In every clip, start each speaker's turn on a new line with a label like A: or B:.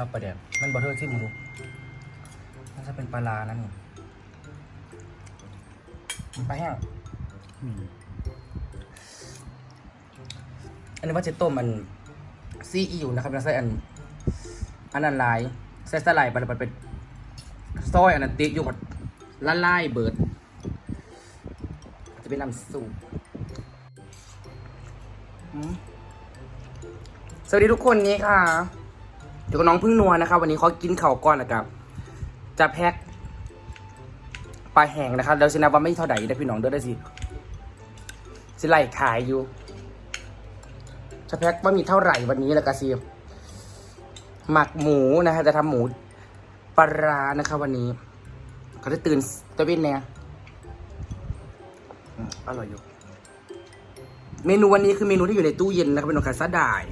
A: เจ้าประเดี๋ยวมันบอเทอร์ที่มึงดูน่าจะเป็นปลาลานั่นนี่มันปลาแห้งอืมอันนี้ว่าจะต้มมันซีอิ๊วนะครับแล้วใส่อัน อันนั้นลายใส่สไลด์ไปแล้วมันเป็นซอยอันนั้นติ๊กอยู่กับละลายเบิดจะเป็นน้ำซุปอืมสวัสดีทุกคนนี้ค่ะ เดี๋ยวน้องพึ่งนัวนะครับ วันนี้เขากินเข่าก่อนนะครับ จะแพ็คปลาแห้งนะครับแล้วสินะว่าไม่เท่าไหร่ได้พี่น้องเด้อได้สิสิไล่ขายอยู่จะแพ็คว่ามีเท่าไหร่วันนี้ล้วก็สิหมักหมูนะฮะจะทำหมูปลาร้านะครับวันนี้เขาจะตื่นตะเวนแน่อืมอร่อยอยู่ เมนูวันนี้คือเมนูที่อยู่ในตู้เย็นนะครับเป็นของคาซาดาย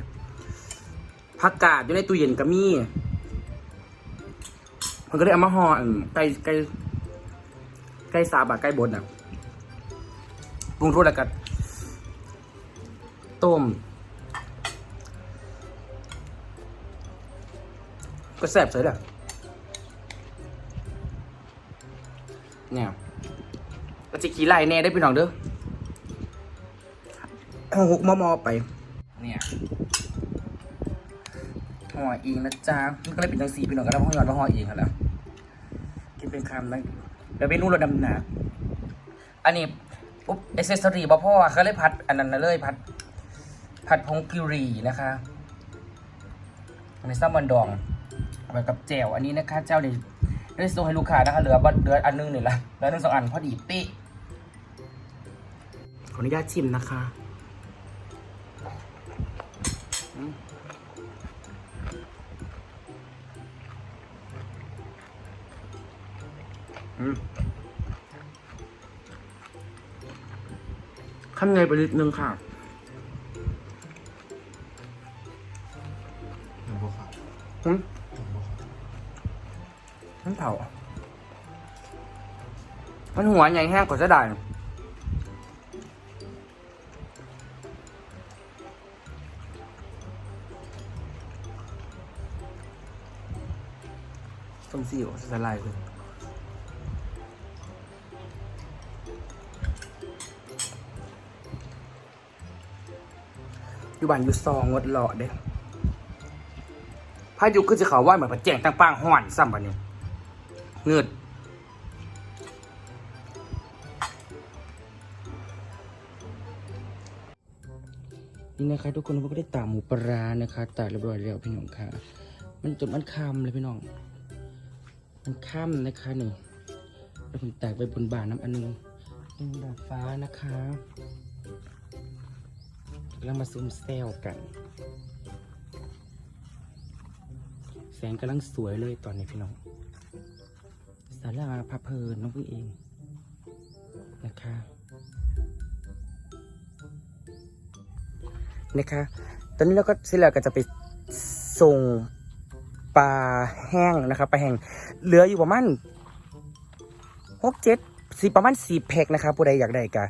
A: ผักกาดอยู่ในตู้เย็นก็มีมันก็เลยเอามาห่ออันไก่ไก่ไก่ซาบะไก่บดอะปรุงรสแล้วก็ต้ม ก็แซ่บใส่ละเนี่ยก็จะขี่ไล่แน่ได้พี่น้องเด้อเอาหุกมอมอไป ห่อเองนะจ๊ะมันก็เลยเป็นจังสีพี่น้องก็แล้วห่อยอดห่อเองกันแล้วกินเป็นคำนะเดี๋ยวไปนู่นเราดำหนาอันนี้ปุ๊บเอเซสซอรี่บ่พ่อเขาเลยพัด อันนั้นเลยพัด ผัดพงกิรีนะคะอันนี้แซลมอนดองเอาไปกับแจ่วอันนี้นะคะเจ้านี่ได้ส่งให้ลูกค้านะคะเหลือบัตเหลืออันนึงนี่ละเหลือหนึ่งสองอันพอดีป๊ะขออนุญาตชิมนะคะ อืมขั้นไงไปนิดนึงค่ะ
B: หนึ่งบัวขาว
A: อืม
B: หนึ่งบัวขาว
A: มันเผามันหัวใหญ่แห้งกว่าจะได้ต้มซีอิ๊วสลายเลย อยู่บ้านอยู่ซองงดหล่อเด้พายุคือจะเขาว่าเหมือนพระแจงตั้งป้างห่อนซ้ำบันนี้เงืดนี่นะคะทุกคนเราก็ได้ตากหมูปลานะคะตากเรียบร้อยแล้วพี่น้องค่ะ มันจนมันคำเลยพี่น้อง มันคำนะคะนี่แล้วผมตกไปบนบานน้ำอันนึงนี่ดาดฟ้านะคะ แล้วมาซุ่มแซวกัน แสงกำลังสวยเลยตอนนี้พี่น้องสาราพระเพลินน้องพึ่เองนะคะนะคะ ตอนนี้เราก็เสร็จแล้วก็จะไปส่งปลาแห้งนะครับปลาแห้งเหลืออยู่ประมาณหกเจ็ดสิประมาณสี่แพ็คนะคะผู้ใดอยากได้ก็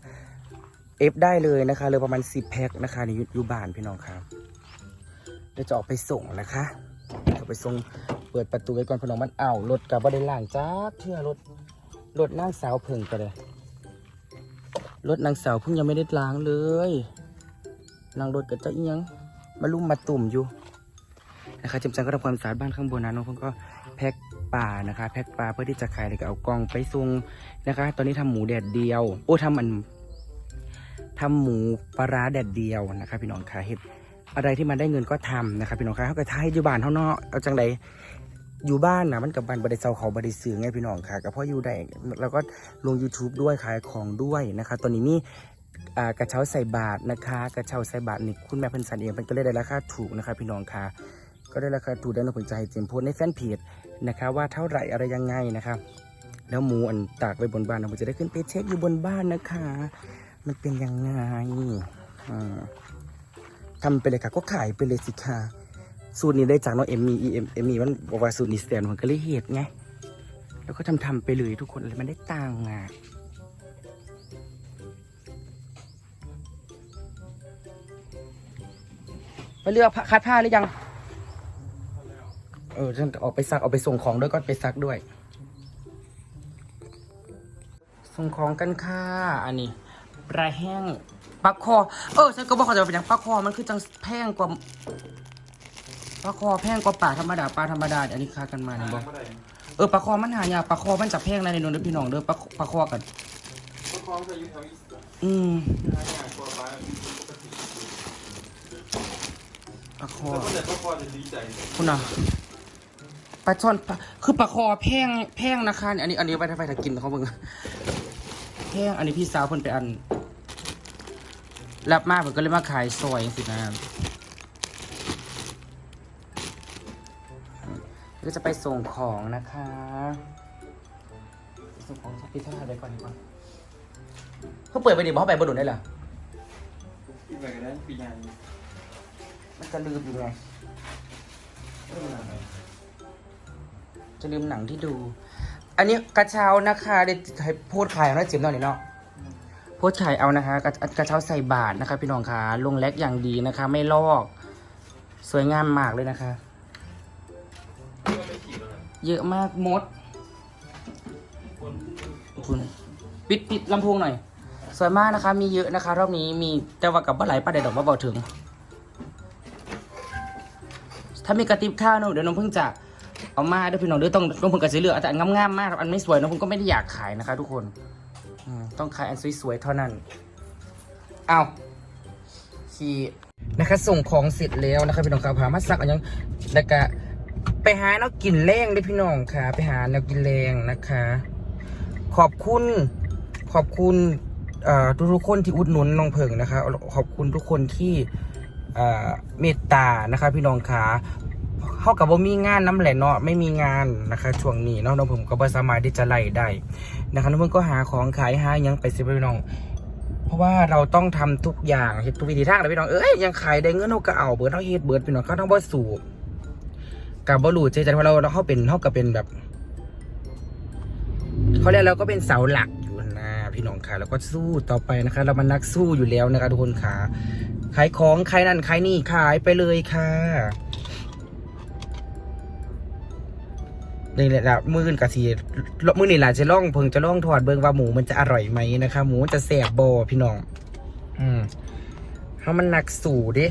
A: เอฟได้เลยนะคะเลือประมาณสิบแพ็คนะคะในอยูบ้านพี่น้องครับเดี๋ยวจะออกไปส่งนะคะก็ไปส่งเปิดประตูไว้ก่อนพอน้องมันอ้าวรถกับบ่ได้ล่างจ้าเทื่อรถรถนางสาวเพิ่งก็เลยรถนางสาวเพิ่งยังไม่ได้ล้างเลยล้างรถกับเจ้าเอียงมาลุ่มมาตุ่มอยู่นะคะจำจังก็ทำความสะอาดบ้านข้างบนนะน้องเพิ่งก็แพ็คปลานะคะ แพ็คปลาเพื่อที่จะขายแล้วก็เอากล่องไปส่งนะคะ ตอนนี้ทำหมูแดดเดียว โอ้ทำมัน ทำหมูปลาร้าแดดเดียวนะคะพี่น้องค่ะเห็ดอะไรที่มันได้เงินก็ทำนะครับพี่น้องครับเขาก็ท้ายอยู่บ้านเท่าเนาะเอาจังใดอยู่บ้านนะมันกับบ้านบริษัทเขาบริสื่อไงพี่น้องค่ะก็เพราะอยู่ได้แล้วก็ลง YouTube ด้วยขายของด้วยนะคะตอนนี้มีอ่กระเช้าใส่บาทนะคะ กระเช้าใส่บาทนี่คุณแม่พันสันเองเป็นก็เลยได้ราคาถูกนะคะพี่น้องค่ะก็ได้ราคาถูกได้เราผลใจเจมส์โพสในแฟนเพจนะคะ ว่าเท่าไหร่อะไรยังไงนะครับแล้วหมูอันตากไว้บนบ้านเราจะได้ขึ้นไปเช็คอยู่บนบ้านนะคะ มันเป็นยังไงอ่าทำไปเลยค่ะก็ขายไปเลยสิค่ะสูตรนี้ได้จากน้องเอ็มมี่เอ็มเอ็มมี่มันบอกว่าสูตรนี้แสนมันก็เลยเหตุไงแล้วก็ทำทำไปเลยทุกคนอะไรมันได้ตังค์อะไปเลือกคัดผ้าหรือยัง เออฉันออกไปซักเอาไปส่งของด้วยก็ไปซักด้วย ส่งของกันค่ะอันนี้ ปลาแห้งปลาคอ เออฉันก็บอกเขาจะเป็นอย่างปลาคอมันคือจังแพงกว่าปลาคอแพงกว่าปลาธรรมดาปลาธรรมดาอันนี้ค่ากันมาเนี่ยบอกเออปลาคอมันหายากปลาคอมันจะแพงในในนนท์เด้อพี่น้องเด้อปลาปลาคอกัน
B: ก็คล้องจะอยู่แถวอีสาน
A: อืม
B: หายากกว่าบ้านปกติ
A: ปลาคอ
B: แล้วก็แต่ก็พอจะดีใจ
A: คุณน่ะปลาช่อนปลาคือปลาคอแพงแพงนะคะอันนี้อันนี้ไปไปถ้ากินเขาเบิ่งแพงอันนี้พี่สาวเพิ่นไปอัน รับมากผมก็เลยมาขายซอยสินะก็จะไปส่งของนะคะ ส่งของพีเท่าไหร่ไปก่อนดีกว่าเขาเปิดไปดิบอกเขาไปบดุนได้เหรอ
B: ปีใหม่กันนั้ปีใหญ่
A: มันจะลืมอยู่ไงจะลืมหนังที่ดู อันนี้กระเช้านะคะเดี๋ยวให้พูดขายเอาหน้าจิ๋มหน่อยนี่เนาะ พูดขายเอานะคะกระกระเช้าใส่บาทนะคะ พี่น้องคะลงแล็กอย่างดีนะคะ ไม่ลอก สวยงามมากเลยนะคะ เยอะมากมด
B: คุ
A: ณปิดปิดลำโพงหน่อย สวยมากนะคะ มีเยอะนะคะ รอบนี้มีแต่ว่ากับว่าไหลประเด็นดอกว่าเบาถึง ถ้ามีกระติบข้าวเนอะเดี๋ยวน้องเพิ่งจะเอามาดี๋ยพี่น้องเดี๋ยวต้องน้องเพิ่งก็จะเลือแต่อันงามๆมากอันไม่สวยน้องเพิ่งก็ไม่ได้อยากขายนะคะ ทุกคน ต้องขายอันสวยๆเท่านั้น เอาขี่นะคะส่งของเสร็จแล้วนะคะพี่น้องครับพามาซักอันยังแล้วก็ไปหาแนวกินแรงเด้อพี่น้องค่ะ ไปหาแนวกินแรงนะคะ ขอบคุณ ขอบคุณเอ่อทุกคนที่อุดหนุนน้องเพิงนะคะ ขอบคุณทุกคนที่เอ่อเมตตานะคะ พี่น้องขา เขากับว่ามีงานน้ำแหละเนาะไม่มีงานนะคะช่วงนี้เนาะน้องผมก็บ่สามารถที่จะไล่ได้นะคะน้องเพิ่งก็หาของขายหายังไปสิพี่น้อง เพราะว่าเราต้องทำทุกอย่างเฮ็ดทุกวิธีทางเลยพี่น้องเอ้ยยังขายได้เงินเราก็เอาเบิดเราเฮ็ดเบิดพี่น้องก็ต้องบ่สูบกับบ่รู้ใจจันว่าเราเราเขาเป็นเท่ากับเป็นแบบเขาเรียกเราก็เป็นเสาหลักอยู่นะพี่น้องค่ะแล้วก็สู้ต่อไปนะคะ เรามันนักสู้อยู่แล้วนะคะทุกคนค่ะขายของขายนั่นขายนี่ขายไปเลยค่ะ นี่แหละมืออื่นกะสีมือนี่แหละจะล่องเพิ่งจะล่องถอดเบิ่งว่าหมูมันจะอร่อยไหมนะคะ หมูจะแสบบอพี่น้อง อืมเพรามันนักสู้ดิ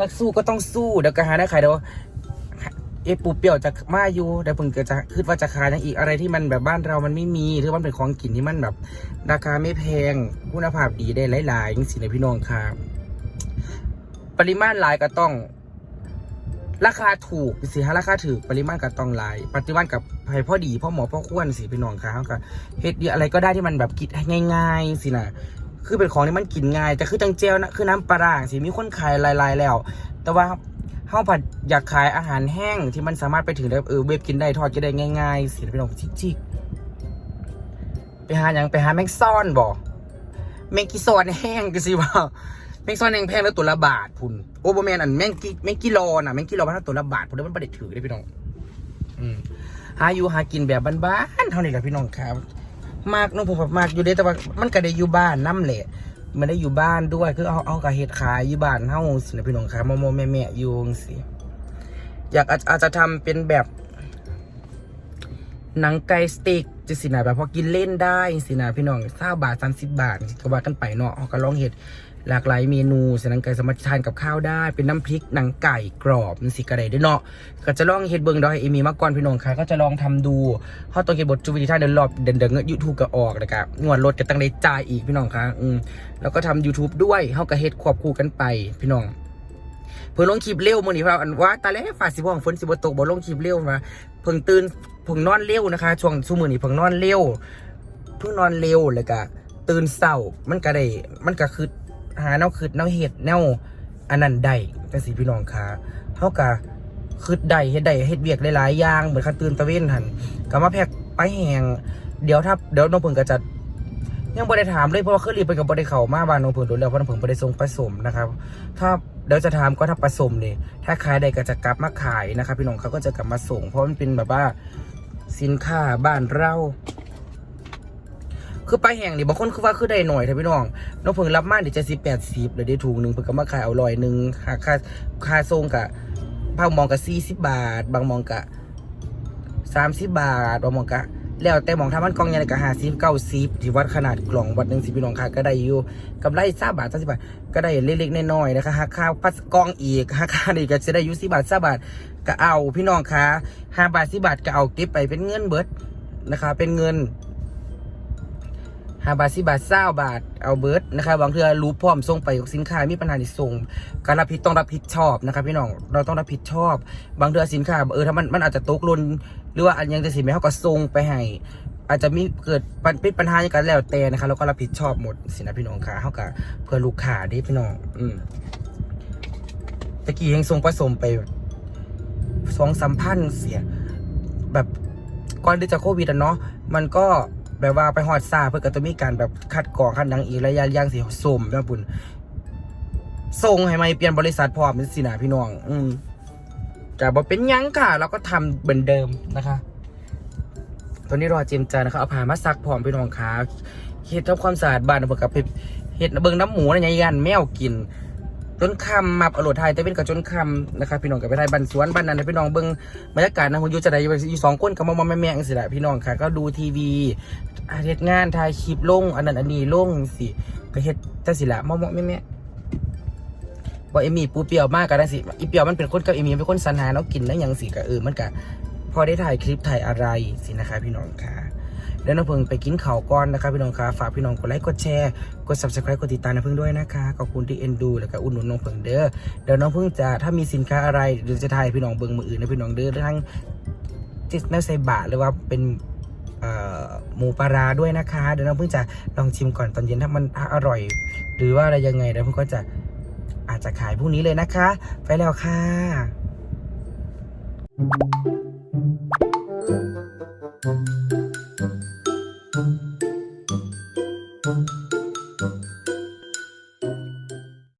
A: นักสู้ก็ต้องสู้เดี๋ยวก็หาได้ขายเดี๋ยวเอปูเปียวจะมาอยู่แต่เพิ่งจะคิดว่าจะขายอย่างอีกอะไรที่มันแบบบ้านเรามันไม่มีหรือว่าเป็นของกินที่มันแบบ ราคาไม่แพงคุณภาพดีได้หลายๆอย่างสินะพี่น้องครับปริมาณหลายก็ต้อง ราคาถูกสิฮะราคาถือปริมาณก็ต้องลาย ปฏิวัติกับไพ่พ่อดีพ่อหมอพ่อควรสิพี่น้องครับเขาก็เฮ็ดอะไรก็ได้ที่มันแบบกินง่าย ๆ สินะคือเป็นของที่มันกินง่าย แต่คือจังเจลนะคือน้ำปลาสิมีคนขายลายๆแล้ว แต่ว่าเฮาผัดอยากขายอาหารแห้งที่มันสามารถไปถึงได้เออเว็บกินได้ทอดกินได้ง่ายๆสิไปลองชิกๆไปหาอย่างไปหาแมงซ่อนบ่แมงกีซอนแห้งก็สิว่า มงซ่อนแห้งแพงแล้วตัวละบาทพุ่นโอ้บ่แมนอันแม่งกีแม่งกิโลน่ะแม่งกิโลมันตัวละบาทพุ่นแล้วมันประเด็ดถือได้พี่น้อง อืมหาอยู่หากินแบบบ้านๆเท่านี้แหละพี่น้องครับ มากน้องผมแบบมากอยู่เด้แต่ว่ามันก็ได้อยู่บ้านน้ำแหละมันได้อยู่บ้านด้วยคือเอาเอากระเฮ็ดขายอยู่บ้านเฮาสินะพี่น้องครับโมโมแม่แม่ยูงสิอยากอาจจะทำเป็นแบบหนังไก่สเต็กจะสินะแบบพอกินเล่นได้สินะพี่น้องเศร้าบาทสามสิบบาทก็ว่ากันไปเนาะเขาก็ลองเห็ด หลากหลายเมนูสนังไก่สามารถทานกับข้าวได้ เป็นน้ำพริกหนังไก่กรอบมันสิกระไดด้วยเนาะก็จะลองเห็ดเบิงดอยเอมีมาก่อนพี่น้องค่ะก็จะลองทำดูเขาต้องเห็ดบทจูวิธีท่าเดินรอบเดินเดินยูทูบก็ออกนะครับงวดรถก็ตั้งได้จ่ายอีกพี่น้องค่ะอืมแล้วก็ทำ YouTube ด้วยเขาก็เฮ็ดควบคู่กันไปพี่น้อง เพิ่งลงคลิปเร็วมื้อนี้เพราะอันว่าตาแลฝ่าสิบ่ของฝนสิบ่ตกบ่ลงคลิปเร็วมาเพิ่งตื่นเพิ่งนอนเร็วนะคะช่วงซุมื้อนี้เพิ่งนอนเร็วเพิ่งนอนเร็วแล้วก็ตื่นเช้ามันก็ได้มันก็คือ หาแนวคิดแนวเฮ็ดแนวอันนั้นได้จังซี่พี่น้องค่ะเฮาก็คิดได้เฮ็ดได้เฮ็ดเวียกหลายๆอย่างเหมือนคันตื่นตะเวนหันก็มาแพ็คไปแหงเดี๋ยวถ้าเดี๋ยวน้องเพิ่งก็จะยังบ่ได้ถามเลยเพราะว่าเครื่อรีบไปกับบ่ได้เข้ามาบ้านน้องเพิ่งโดนแล้วเพราะน้องเพิ่งบ่ได้ส่งผสมนะครับ ถ้าเดี๋ยวจะถามก็ถ้าผสมเนี่ยถ้าขายได้ก็จะกลับมาขายนะครับพี่น้องเขาก็จะกลับมาส่ง เพราะมันเป็นแบบว่าสินค้าบ้านเรา คือไปลาแห่งนี่บางคนคือว่าคือได้หน่อยแต่พี่น้องน้องเพิ่งรับมาเดี๋ยวจะสิบแปดสิบเลยได้ถูกหนึ่งเพิ่งก็มาขายเอาลอยหนึ่งค่าค่าค่าส่งกะบางมองก็สี่สิบบาท บางมองก็สามสิบบาท บางมองก็แล้วแต่มองทำมันกล่องใหญ่ก็ห้าสิบเก้าสิบที่วัดขนาดกล่องวัดหนึ่งสิบพี่น้องค่ะก็ได้อยู่กำไรสามบาทสามสิบบาทก็ได้เล็กๆน้อยๆนะคะหักค่าพัสกล่องอีกหักค่านี่ก็จะได้อยู่สิบบาทสามบาทก็เอาพี่น้องค่ะห้าบาทสิบบาทก็เอาเก็บไปเป็นเงินเบิดนะคะ เป็นเงิน ห้าบาทสิบาทเศร้าบาทเอาเบิร์ดนะครับบางเทือรู้พร้อมส่งไปสินค้ามีปัญหาที่ส่ง การรับผิดต้องรับผิดชอบนะครับพี่น้องเราต้องรับผิดชอบ บางเทือสินค้าเออถ้ามันมันอาจจะตกหล่นหรือว่าอันยังจะสิไม่เขาก็ส่งไปให้อาจจะมีเกิดปัญเป็นปัญหาอย่างกันแล้วแต่นะครับเราก็รับผิดชอบหมดสินะพี่น้องค่ะเขากับเพื่อลูกค้าดิพี่น้อง อืมตะกี้ยังส่งผสมไปสองสามพันเสีย แบบก่อนที่จะโควิดอะเนาะมันก็ แบบว่าไปหอดซาเพื่อก็จะมีการแบบคัดกรองคัดนังอีกระยะย่างสีสมนะปุ่นส่งให้ไม่เปลี่ยนบริษัทพร้อมเป็นสินะพี่น้อง อืมจะบอกเป็นยังค่ะเราก็ทำเหมือนเดิมนะคะ ตอนนี้รอเจมส์จานะคะเอาผ้ามาซักพร้อมพี่น้องขาเฮ็ดทำความสะอาดบ้านเพื่อกับเฮ็ดเบิ่งน้ำหมูนะยายยันแมวกิน จนคำมาเอาโหลดไทยแต่เป็นกับจนคำนะครับพี่น้องกับไปไทยบ้านสวนบ้านนั้นพี่น้องเบิ่งบรรยากาศนะผมอยู่จะได้อยู่สองคนกับมอมแม่แม่งสิละพี่น้องค่ะ ก็ดูทีวีอาเฮ็ดงานถ่ายคลิปลงอันนั้นอันนี้ลงสิก็เฮ็ดจังสิละมอมแม่แม่บอกเอมี่ปูเปียวมากกันนะสิอีเปียวมันเป็นคนกับเอมี่เป็นคนสรรหาเนาะกินแล้วยังสิก็เออมันก็พอได้ถ่ายคลิปถ่ายอะไรสินะคะพี่น้องค่ะ แล้วน้องเพิ่งไปกินข่าวก่อนนะคะพี่น้องคะฝากพี่น้องกดไลค์กดแชร์กด subscribe กดติดตามน้องเพิ่งด้วยนะคะขอบคุณที่เอ็นดูแล้วก็อุดหนุนน้องเพิ่งเด้อเดี๋ยวน้องเพิ่งจะถ้ามีสินค้าอะไรเดี๋ยวจะถ่ายพี่น้องเบิ่งมืออื่นนะพี่น้องเด้อทั้งที่แนวใส่บาทหรือว่าเป็นหมูปลาร้าด้วยนะคะ เดี๋ยวน้องเพิ่งจะลองชิมก่อนตอนเย็นถ้ามันอร่อย หรือว่าอะไรยังไงเดี๋ยวเพิ่งก็จะอาจจะขายพรุ่งนี้เลยนะคะ ไปแล้วค่ะ
C: Thank